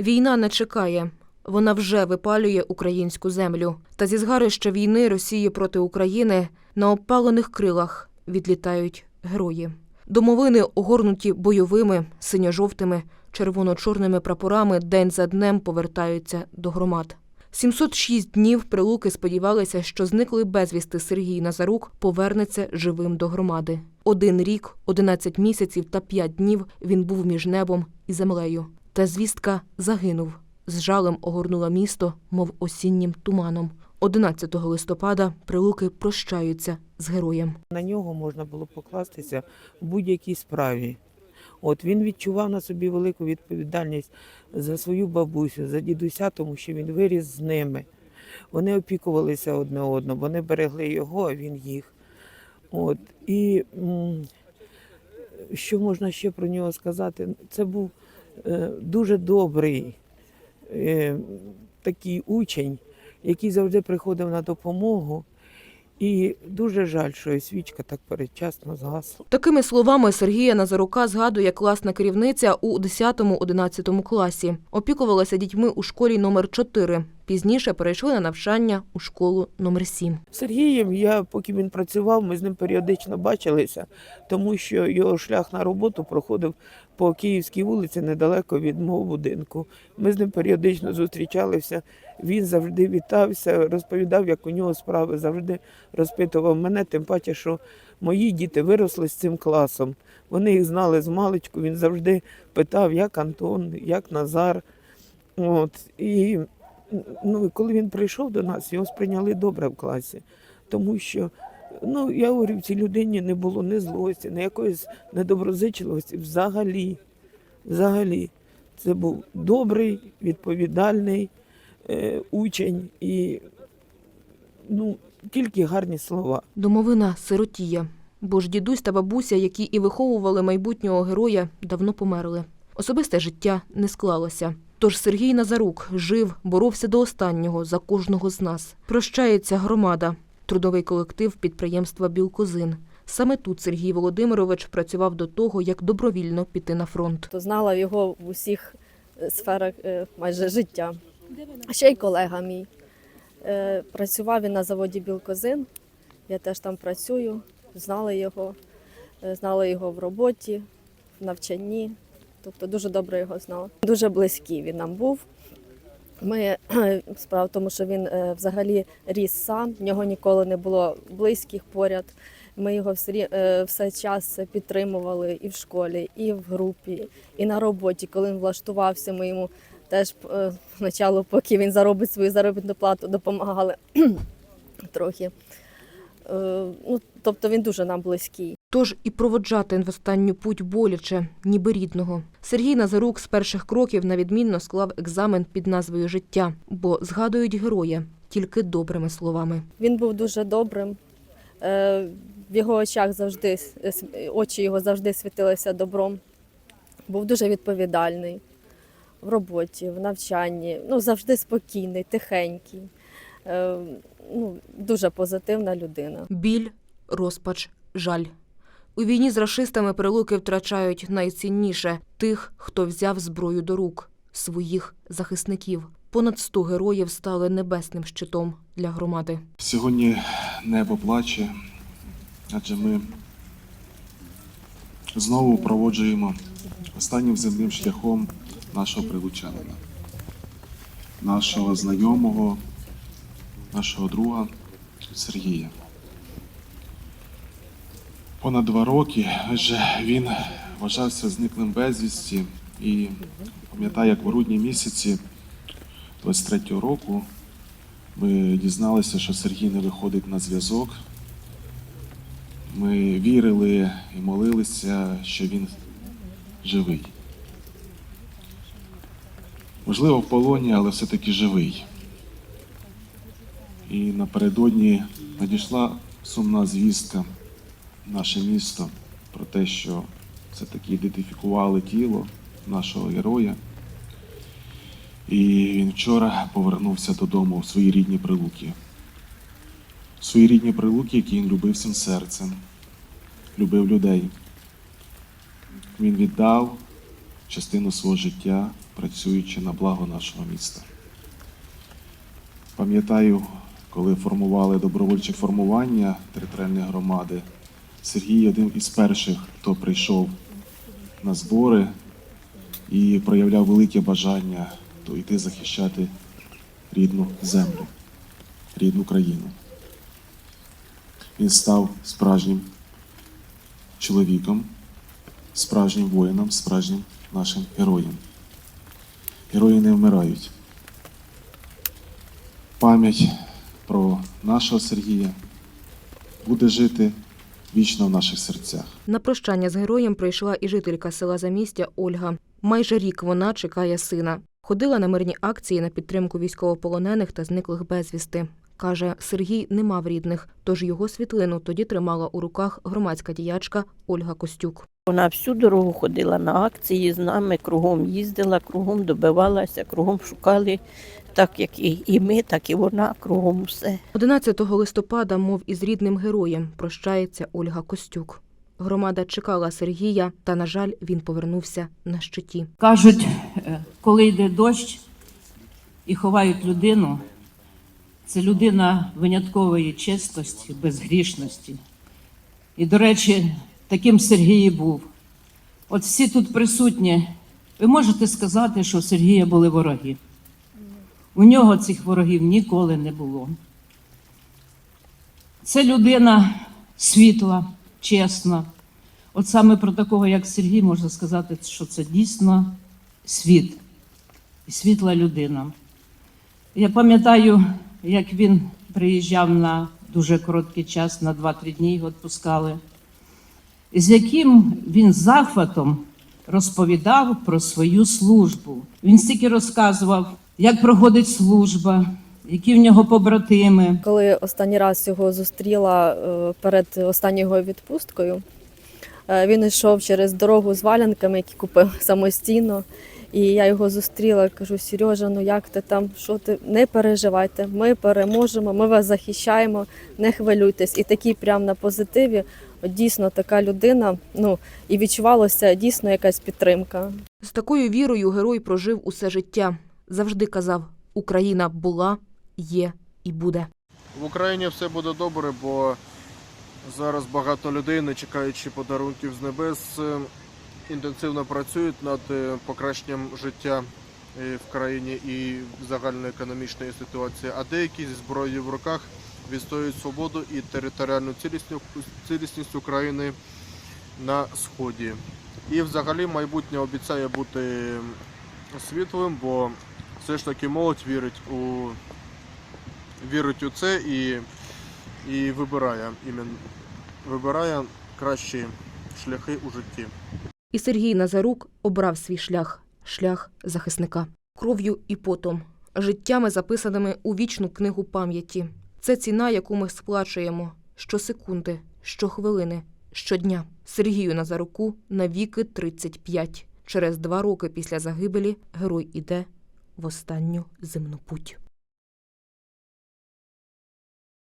Війна не чекає. Вона вже випалює українську землю. Та зі згарища війни Росії проти України на опалених крилах відлітають герої. Домовини, огорнуті бойовими, синьо-жовтими, червоно-чорними прапорами, день за днем повертаються до громад. 706 днів прилуки сподівалися, що зниклий безвісти Сергій Назарук повернеться живим до громади. Один рік, 11 місяців та 5 днів він був між небом і землею. Та звістка загинув. З жалем огорнула місто, мов осіннім туманом. 11 листопада прилуки прощаються з героєм. На нього можна було покластися в будь-якій справі. От він відчував на собі велику відповідальність за свою бабусю, за дідуся, тому що він виріс з ними. Вони опікувалися одне одним, вони берегли його, а він їх. От. І що можна ще про нього сказати? Це був дуже добрий е, такий учень, який завжди приходив на допомогу. І дуже жаль, що свічка так передчасно згасла. Такими словами Сергія Назарука згадує класна керівниця у 10-11 класі. Опікувалася дітьми у школі номер 4 Пізніше перейшли на навчання у школу номер 7 Сергієм я, поки він працював, ми з ним періодично бачилися, тому що його шлях на роботу проходив по Київській вулиці недалеко від мого будинку. Ми з ним періодично зустрічалися. Він завжди вітався, розповідав, як у нього справи, завжди розпитував мене, тим паче, що мої діти виросли з цим класом. Вони їх знали з маличку. Він завжди питав, як Антон, як Назар. От. І ну, коли він прийшов до нас, його сприйняли добре в класі. Тому що, ну, я говорю, в цій людині не було ні злості, ні якоїсь недоброзичливості. Взагалі, взагалі, це був добрий, відповідальний е, учень і ну, тільки гарні слова. Домовина сиротія. Бо ж дідусь та бабуся, які і виховували майбутнього героя, давно померли. Особисте життя не склалося. Тож Сергій Назарук жив, боровся до останнього за кожного з нас. Прощається громада, трудовий колектив підприємства Білкозин. Саме тут Сергій Володимирович працював до того, як добровільно піти на фронт. то знала його в усіх е, сферах е, майже життя. Ще й колега мій. Е, Працював він на заводі Білкозин. Я теж там працюю, знала його, знала його в роботі, в навчанні. Тобто дуже добре його знала. Дуже близький він нам був. Ми справа в тому, що він е, взагалі ріс сам, в нього ніколи не було близьких поряд. Ми його все, е, все час підтримували і в школі, і в групі, і на роботі. Коли він влаштувався, ми йому теж е, спочатку, поки він заробить свою заробітну плату, допомагали трохи. Ну, тобто він дуже нам близький. Тож і проводжати в останню путь боляче, ніби рідного. Сергій Назарук з перших кроків навідмінно склав екзамен під назвою Життя, бо згадують героя тільки добрими словами. Він був дуже добрим. Е, В його очах завжди с- очі його завжди світилися добром. Був дуже відповідальний в роботі, в навчанні. Ну, завжди спокійний, тихенький. Е, Ну, дуже позитивна людина. Біль, розпач, жаль. У війні з рашистами прилуки втрачають найцінніше тих, хто взяв зброю до рук своїх захисників. Понад 100 героїв стали небесним щитом для громади. Сьогодні небо плаче, адже ми знову проводжуємо останнім земним шляхом нашого прилучанина, нашого знайомого, нашого друга Сергія. Понад два роки, адже він вважався зниклим безвісті і пам'ятаю, як в грудні місяці 23-го року ми дізналися, що Сергій не виходить на зв'язок. Ми вірили і молилися, що він живий. Можливо, в полоні, але все-таки живий. І напередодні надійшла сумна звістка наше місто про те, що все-таки ідентифікували тіло нашого героя. І він вчора повернувся додому в свої рідні прилуки. В свої рідні прилуки, які він любив всім серцем, любив людей. Він віддав частину свого життя, працюючи на благо нашого міста. Пам'ятаю, коли формували добровольче формування територіальної громади, Сергій один із перших, хто прийшов на збори і проявляв велике бажання то йти захищати рідну землю, рідну країну. Він став справжнім чоловіком, справжнім воїном, справжнім нашим героєм. Герої не вмирають. Пам'ять про нашого Сергія буде жити вічно в наших серцях. На прощання з героєм прийшла і жителька села Замістя Ольга. Майже рік вона чекає сина. Ходила на мирні акції на підтримку військовополонених та зниклих безвісти. Каже, Сергій не мав рідних, тож його світлину тоді тримала у руках громадська діячка Ольга Костюк. Вона всю дорогу ходила на акції з нами, кругом їздила, кругом добивалася, кругом шукали, так як і, і ми, так і вона, кругом все. 11 листопада, мов із рідним героєм, прощається Ольга Костюк. Громада чекала Сергія, та, на жаль, він повернувся на щиті. Кажуть, е, коли йде дощ і ховають людину, це людина виняткової чистості, безгрішності. І, до речі, таким Сергій був. От всі тут присутні, ви можете сказати, що у Сергія були вороги. У нього цих ворогів ніколи не було. Це людина світла, чесна. От саме про такого, як Сергій, можна сказати, що це дійсно світ і світла людина. Я пам'ятаю, як він приїжджав на дуже короткий час, на 2-3 дні його відпускали, з яким він захватом розповідав про свою службу. Він стільки розказував, як проходить служба, які в нього побратими. Коли останній раз його зустріла е, перед останньою відпусткою, е, він йшов через дорогу з валянками, які купив самостійно. І я його зустріла, кажу: Сережа, ну як ти там? Що ти? Не переживайте, ми переможемо, ми вас захищаємо, не хвилюйтесь. І такий прям на позитиві, от дійсно така людина. Ну і відчувалося дійсно якась підтримка. З такою вірою герой прожив усе життя. Завжди казав: Україна була, є і буде. В Україні все буде добре, бо зараз багато людей, не чекаючи подарунків з небес, інтенсивно працюють над е, покращенням життя е, в країні і загальноекономічної ситуації, а деякі зі зброєю в руках відстоюють свободу і територіальну цілісність, України на сході. І взагалі майбутнє обіцяє бути світлим, бо все ж таки молодь вірить у вірить у це і, і вибирає іменно вибирає кращі шляхи у житті. І Сергій Назарук обрав свій шлях шлях захисника кров'ю і потом, життями, записаними у вічну книгу пам'яті. Це ціна, яку ми сплачуємо щосекунди, щохвилини, щодня. Сергію Назаруку навіки 35. Через два роки після загибелі герой іде в останню земну путь.